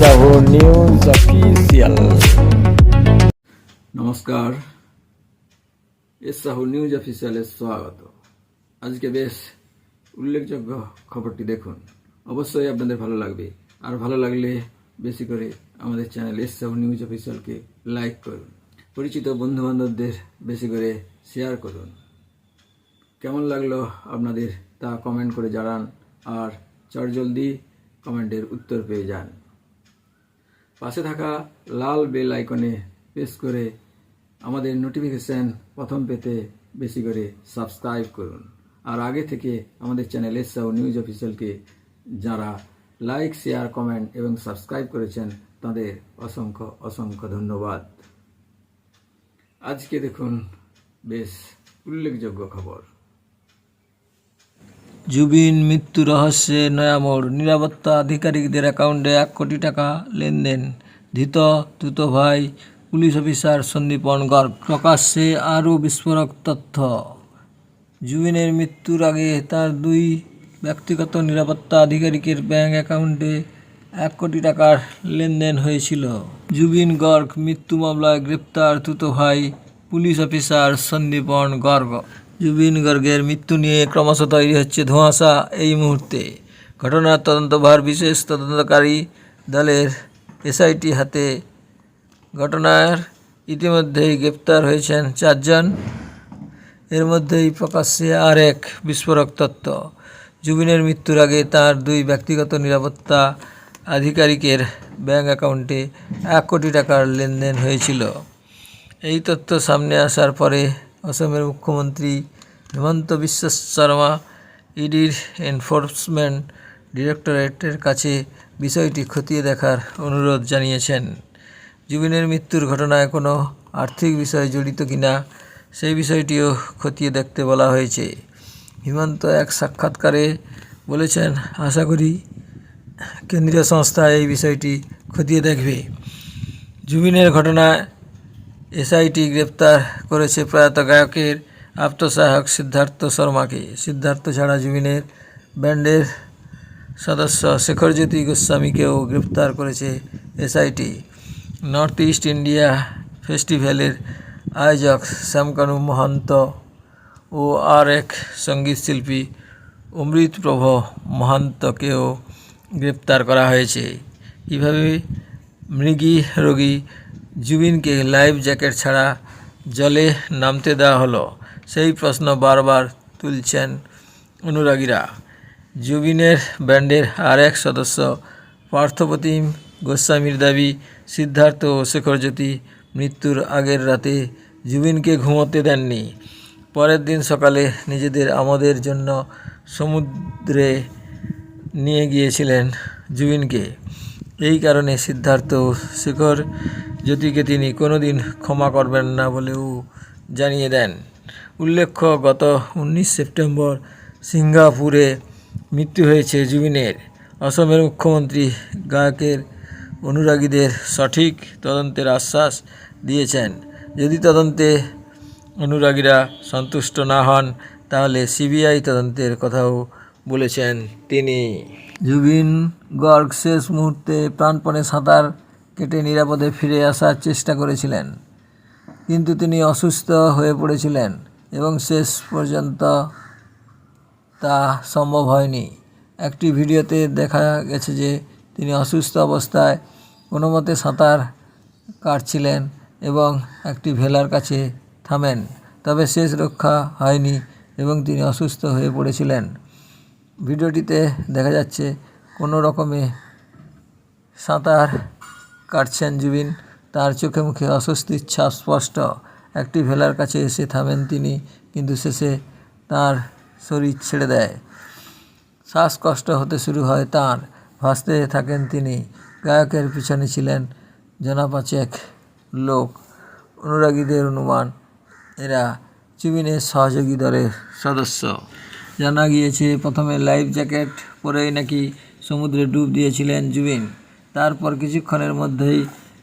Sahu news official নমস্কার। S Sahu news অফিসিয়ালে স্বাগত। আজকে বেশ উল্লেখযোগ্য খবরটি দেখুন। অবশ্যই আপনাদের ভালো লাগবে। আর ভালো লাগলে বেশি করে আমাদের চ্যানেল এস সাহু নিউজ অফিসিয়ালকে লাইক করুন। পরিচিত বন্ধু বান্ধবদের বেশি করে শেয়ার করুন। কেমন লাগল আপনাদের তা কমেন্ট করে জানান। আর চটজলদি কমেন্টের উত্তর পেয়ে যান। পাশে থাকা লাল বেল আইকনে প্রেস করে আমাদের নোটিফিকেশন প্রথম পেতে বেশি করে সাবস্ক্রাইব করুন। আর আগে থেকে আমাদের চ্যানেল এসআও নিউজ অফিসিয়ালকে যারা লাইক শেয়ার কমেন্ট এবং সাবস্ক্রাইব করেছেন, তাদের অসংখ্য অসংখ্য ধন্যবাদ। আজকে দেখুন বেশ উল্লেখযোগ্য খবর। জুবিন মৃত্যু রহস্যে নয়ামোড়। নিরাপত্তা আধিকারিকদের অ্যাকাউন্টে এক কোটি টাকা লেনদেন। ধৃত দ্রুত ভাই, পুলিশ অফিসার সন্দীপন গর্গ। প্রকাশ্যে আরও বিস্ফোরক তথ্য। জুবিনের মৃত্যুর আগে তার দুই ব্যক্তিগত নিরাপত্তা আধিকারিকের ব্যাঙ্ক অ্যাকাউন্টে এক কোটি টাকার লেনদেন হয়েছিল। জুবিন গর্গ মৃত্যু মামলায় গ্রেপ্তার দ্রুত ভাই, পুলিশ অফিসার সন্দীপন গর্গ। জুবিন গর্গের মৃত্যু নিয়ে ক্রমশ তৈরি হচ্ছে ধোঁয়াশা এই মুহূর্তে। ঘটনার তদন্তভার বিশেষ তদন্তকারী দলের এসআইটি হাতে। ঘটনার ইতিমধ্যেই গ্রেপ্তার হয়েছেন চারজন। এর মধ্যেই প্রকাশ্যে আর এক বিস্ফোরক তত্ত্ব। জুবিনের মৃত্যুর আগে তার দুই ব্যক্তিগত নিরাপত্তা আধিকারিকের ব্যাঙ্ক অ্যাকাউন্টে এক কোটি টাকার লেনদেন হয়েছিল। এই তথ্য সামনে আসার পরে অসমের মুখ্যমন্ত্রী হিমন্ত বিশ্ব শর্মা, ইডির এনফোর্সমেন্ট ডিরেক্টরেটের কাছে বিষয়টি খতিয়ে দেখার অনুরোধ জানিয়েছেন। জুবিনের মৃত্যুর ঘটনায় কোনো আর্থিক বিষয় জড়িত কিনা, সেই বিষয়টিও খতিয়ে দেখতে বলা হয়েছে। হিমন্ত এক সাক্ষাৎকারে বলেছেন, আশা করি কেন্দ্রীয় সংস্থা এই বিষয়টি খতিয়ে দেখবে। জুবিনের ঘটনায় এসআইটি গ্রেপ্তার করেছে প্রয়াত গায়কের আপ্তসহায়ক সিদ্ধার্থ শর্মাকে। সিদ্ধার্থ ছাড়া জুবিনের ব্যান্ডের সদস্য শেখরজ্যোতি গোস্বামীকেও গ্রেপ্তার করেছে এসআইটি। নর্থ ইস্ট ইন্ডিয়া ফেস্টিভ্যালের আয়োজক শ্যামকানু মহন্ত ও আর এক সংগীত শিল্পী অমৃতপ্রভ মহান্তকেও গ্রেপ্তার করা হয়েছে। কীভাবে মৃগী রোগী জুবিনকে লাইফ জ্যাকেট ছাড়া জলে নামতে দেওয়া হলো। সেই প্রশ্ন বারবার তুলছেন অনুরাগীরা। জুবিনের ব্যান্ডের আর এক সদস্য পার্থপ্রতিম গোস্বামীর দাবি, সিদ্ধার্থ ও শেখরজ্যোতি মৃত্যুর আগের রাতে জুবিনকে ঘুমোতে দেননি। পরের দিন সকালে নিজেদের আমোদের জন্য সমুদ্রে নিয়ে গিয়েছিলেন জুবিনকে। এই কারণে সিদ্ধার্থ শেখর জ্যোতিকে তিনি কোনোদিন ক্ষমা করবেন না বলেও জানিয়ে দেন। উল্লেখ্য, গত উনিশ সেপ্টেম্বর সিঙ্গাপুরে মৃত্যু হয়েছে জুবিনের। অসমের মুখ্যমন্ত্রী গায়কের অনুরাগীদের সঠিক তদন্তের আশ্বাস দিয়েছেন। যদি তদন্তে অনুরাগীরা সন্তুষ্ট না হন, তাহলে সিবিআই তদন্তের কথাও বলেছেন তিনি। জুবিন গর্গ শেষ মুহূর্তে প্রাণপণে সাঁতার কেটে নিরাপদে ফিরে আসার চেষ্টা করেছিলেন। কিন্তু তিনি অসুস্থ হয়ে পড়েছিলেন এবং শেষ পর্যন্ত তা সম্ভব হয়নি। একটি ভিডিওতে দেখা গেছে যে তিনি অসুস্থ অবস্থায় কোনো মতে সাঁতার কাটছিলেন এবং একটি ভেলার কাছে থামেন, তবে শেষ রক্ষা হয়নি এবং তিনি অসুস্থ হয়ে পড়েছিলেন। ভিডিওটিতে দেখা যাচ্ছে কোনো রকমে সাঁতার কাটছেন জুবিন। তার চোখে মুখে অস্বস্তির ছাপ স্পষ্ট। একটি ভেলার কাছে এসে থামেন তিনি, কিন্তু শেষে তার শরীর ছেড়ে দেয়। শ্বাসকষ্ট হতে শুরু হয় তার। ভাসতে থাকেন তিনি। গায়কের পিছনে ছিলেন জনাপাচেক লোক। অনুরাগীদের অনুমান। এরা জুবিনের সহযোগী দলের সদস্য। জানা গিয়েছে, প্রথমে লাইফ জ্যাকেট পরেই নাকি সমুদ্রে ডুব দিয়েছিলেন জুবিন। তারপর কিছুক্ষণের মধ্যেই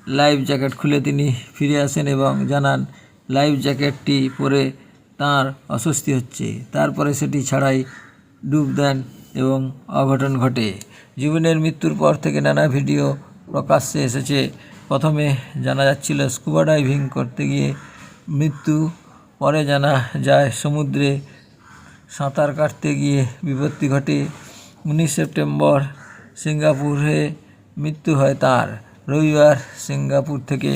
লাইফ জ্যাকেট খুলে তিনি ফিরে আসেন এবং জানান, লাইফ জ্যাকেটটি পরে তার অস্বস্তি হচ্ছে। তারপরে সেটি ছাড়াই ডুব দেন এবং অঘটন ঘটে। জুবিনের মৃত্যুর পর থেকে নানা ভিডিও প্রকাশ্যে এসেছে। প্রথমে জানা যাচ্ছিল, স্কুবা ডাইভিং করতে গিয়ে মৃত্যু, পরে জানা যায়, সমুদ্রে সাঁতার কাটতে গিয়ে বিপত্তি ঘটে। উনিশ সেপ্টেম্বর সিঙ্গাপুরে মৃত্যু হয় তার। রবিবার সিঙ্গাপুর থেকে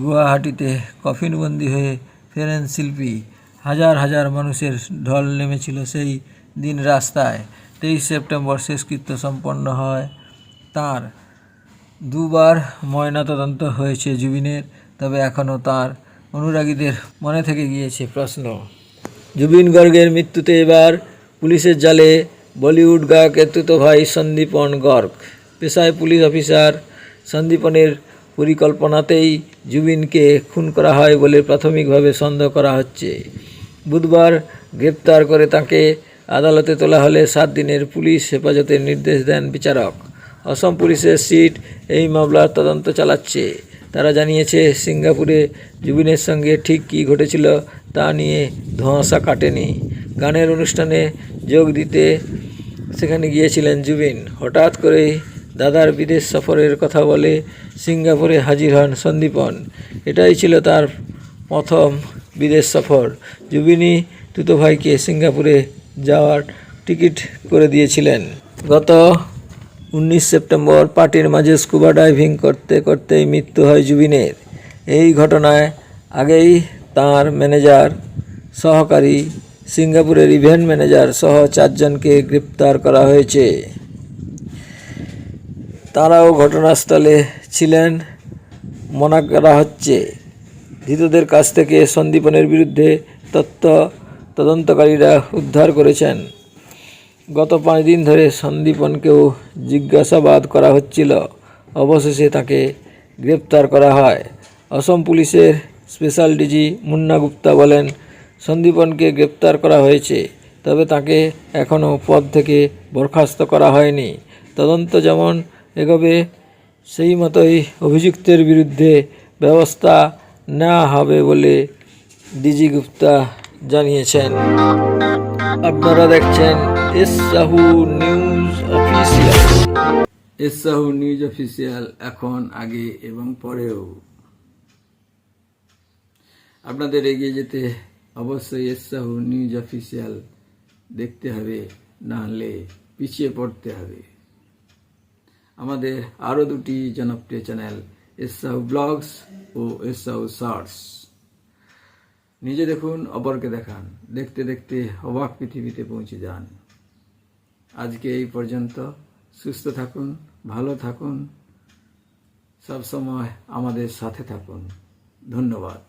গুয়াহাটিতে কফিনবন্দি হয়ে ফেরেন শিল্পী। হাজার হাজার মানুষের ঢল নেমেছিল সেই দিন রাস্তায়। তেইশ সেপ্টেম্বর শেষকৃত্য সম্পন্ন হয় তার। দুবার ময়নাতদন্ত হয়েছে জুবিনের, তবে এখনও তার অনুরাগীদের মনে থেকে গিয়েছে প্রশ্ন। জুবিন গর্গের মৃত্যুতে এবার পুলিশের জালে বলিউড গায়কের তুতো ভাই সন্দীপন গর্গ। পেশায় পুলিশ অফিসার সন্দীপনের পরিকল্পনাতেই জুবিনকে খুন করা হয় বলে প্রাথমিকভাবে সন্দেহ করা হচ্ছে। বুধবার গ্রেপ্তার করে তাকে আদালতে তোলা হলে সাত দিনের পুলিশ হেফাজতের নির্দেশ দেন বিচারক। অসম পুলিশের সিট এই মামলার তদন্ত চালাচ্ছে। তারা জানিয়েছে, সিঙ্গাপুরে জুবিনের সঙ্গে ঠিক কী ঘটেছিল তা নিয়ে ধোঁয়াশা কাটেনি। গানের অনুষ্ঠানে যোগ দিতে সেখানে গিয়েছিলেন জুবিন। হঠাৎ করেই দাদার বিদেশ সফরের কথা বলে সিঙ্গাপুরে হাজির হন সন্দীপন। এটাই ছিল তার প্রথম বিদেশ সফর। জুবিনী ভাইকে সিঙ্গাপুরে যাওয়ার টিকিট করে দিয়েছিলেন। গত উনিশ সেপ্টেম্বর পার্টির মাঝে স্কুবা ডাইভিং করতে করতেই মৃত্যু হয় জুবিনের। এই ঘটনায় আগেই তার ম্যানেজার সহকারী সিঙ্গাপুরের ইভেন্ট ম্যানেজার সহ চারজনকে গ্রেপ্তার করা হয়েছে। তারাও ঘটনাস্থলে ছিলেন। মনে করা হচ্ছে ধৃতদের কাছ থেকে সন্দীপনের বিরুদ্ধে তথ্য তদন্তকারীরা উদ্ধার করেছেন। গত পাঁচ দিন ধরে সন্দীপনকেও জিজ্ঞাসাবাদ করা হচ্ছিল। অবশেষে তাকে গ্রেপ্তার করা হয়। অসম পুলিশের স্পেশাল ডিজি মুন্না গুপ্তা বলেন, সন্দীপনকে গ্রেপ্তার করা হয়েছে, তবে তাকে এখনও পদ থেকে বরখাস্ত করা হয়নি। তদন্ত যেমন এগোবে, সেই মতোই অভিযুক্তের বিরুদ্ধে ব্যবস্থা নেওয়া হবে বলে ডিজি গুপ্তা জানিয়েছেন। আপনারা দেখছেন S Sahu news official. S Sahu news official এখন, আগে এবং পরেও। আপনাদের এগিয়ে যেতে অবশ্যই এসাহু নিউজ অফিসিয়াল দেখতে হবে, না হলে পিছিয়ে পড়তে হবে। আমাদের আরও দুটি জনপ্রিয় চ্যানেল এসাহু ব্লগস ও এসাহু শর্টস। নিজে দেখুন, অপরকে দেখান। দেখতে দেখতে অবাক পৃথিবীতে পৌঁছে যান। আজকে এই পর্যন্ত। সুস্থ থাকুন, ভালো থাকুন সব সময় আমাদের সাথে থাকুন। ধন্যবাদ।